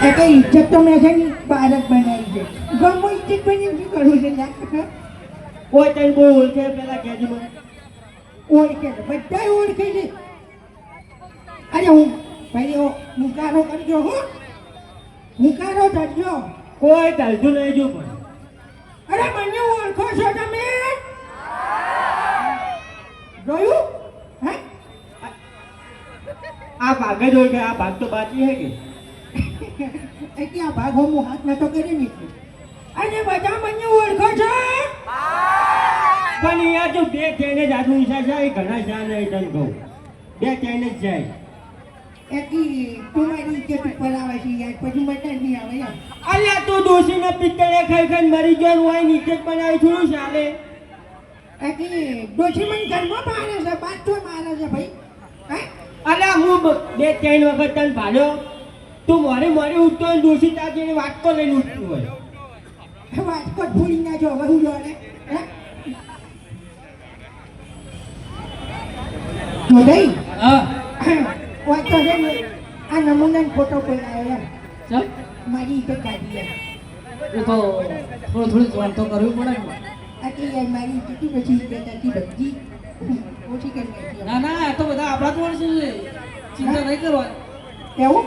કઈ ઇજ્જત તો મેં છે ને બાળક બનાવી છે. ગમો ઇજ્જત બની શું કરવું છે કોઈ તને બહુ ઓળખે પેલા કહેજો મને? ઓળખે બધા ઓળખે છે. અરે હું ભાઈ મુકારો કરજો હું. મુકારો ધરજો. કોઈ ધરજો નહીં જો પણ. અરે મને ઓળખો છો તમે? જોયું? હે? આ ભાગ જ ઓળખે આ ભાગ તો બાકી હે કે? એટલે આ ભાગો હું હાથ નતો કરી નીકળી અને બધા મને ઓળખો છો? પણ અહીંયા જો બે ચેને જ આદમી ઈચ્છા છે એ ઘણા શા નહીં તને કહું. બે ચેને જ જાય. એકી તું મારી ઇજ્જત ઉપર આવે છે યાર. પછી મજા નહીં આવે યાર અલ્યા તું દોશીને પિત્તળે ખાઈ મરી ગયો હોય નીચે જ બનાવી છું ચાલે એકી ડોશી મને ઘરમાં મારે છે બાદ મારે છે ભાઈ. હે? અલ્યા હું બે ત્રણ વખત તને ભાડ્યો. તું મારે મારે ઉઠતો હોય દોષી દોશી તાજી વાત લઈને ઉઠતું હોય. વાટકોટ ભૂલી ના જો હવે હું જોડે હે? જો ભાઈ હા. વાત તો છે ને આ નમૂનાનો ફોટો કોઈ આવ્યો એમ. ચાલ. મારી ઇજ્જત કાઢી એમ. એ તો થોડું થોડું જોન તો કરવું પડે ને. આટલી યાર મારી કેટલી પછી હતી બધી ઓછી કરી નાખી ના ના તો બધા આપણા જ માણસો છે? ચિંતા નહીં કરવાની. એવું?